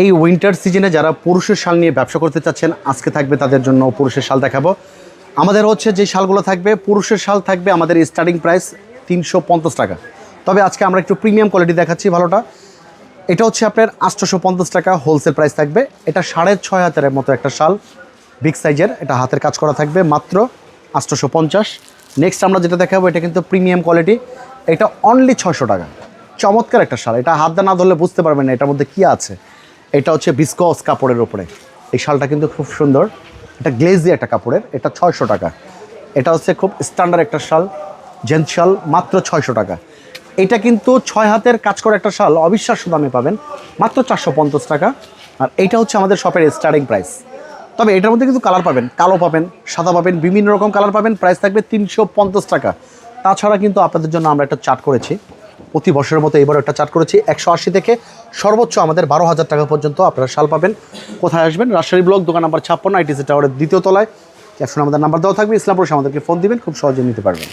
এই উইন্টার সিজনে যারা পুরুষের শাল নিয়ে ব্যবসা করতে চাচ্ছেন, আজকে থাকবে তাদের জন্য পুরুষের শাল দেখাবো। আমাদের হচ্ছে যে শালগুলো থাকবে, পুরুষের শাল থাকবে আমাদের স্টার্টিং প্রাইস তিনশো পঞ্চাশ টাকা। তবে আজকে আমরা একটু প্রিমিয়াম কোয়ালিটি দেখাচ্ছি ভালোটা। এটা হচ্ছে আপনার আটশোশো পঞ্চাশ টাকা হোলসেল প্রাইস থাকবে। এটা সাড়ে ছয় হাজারের মতো একটা শাল বিগ সাইজের এটা হাতের কাজ করা থাকবে, মাত্র আটশোশো পঞ্চাশ নেক্সট আমরা যেটা দেখাবো, এটা কিন্তু প্রিমিয়াম কোয়ালিটি এটা অনলি ছয়শো টাকা। চমৎকার একটা শাল, এটা হাত না ধরলে বুঝতে পারবেন না এটার মধ্যে কী আছে। এটা হচ্ছে বিস্কস কাপড়ের ওপরে এই শালটা কিন্তু খুব সুন্দর। এটা গ্লেজি একটা কাপড়ের, এটা ছয়শো টাকা। এটা হচ্ছে খুব স্ট্যান্ডার্ড একটা শাল জেন্টস শাল, মাত্র ছয়শো টাকা। এটা কিন্তু ছয় হাতের কাজ করা একটা শাল, অবিশ্বাস্য দামে পাবেন, মাত্র চারশো পঞ্চাশ টাকা। আর এইটা হচ্ছে আমাদের শপের স্টার্টিং প্রাইস তবে এটার মধ্যে কিন্তু কালার পাবেন, কালো পাবেন, সাদা পাবেন, বিভিন্ন রকম কালার পাবেন প্রাইস থাকবে তিনশো পঞ্চাশ টাকা। তাছাড়া কিন্তু আপনাদের জন্য আমরা একটা চার্ট করেছি। প্রতি বছরের মতো এবারও একটা চার্ট করেছি। একশো আশি থেকে সর্বোচ্চ আমাদের বারো হাজার টাকা পর্যন্ত আপনারা শাল পাবেন। কোথায় আসবেন? রাজশাহী ব্লক, দোকান নাম্বার ছাপ্পান্ন আইটিসি টাওয়ারের দ্বিতীয় তলায়। একশো আমাদের নাম্বার দেওয়া থাকবে। ইসলামপুর আমাদেরকে ফোন দিবেন, খুব সহজে নিতে পারবেন।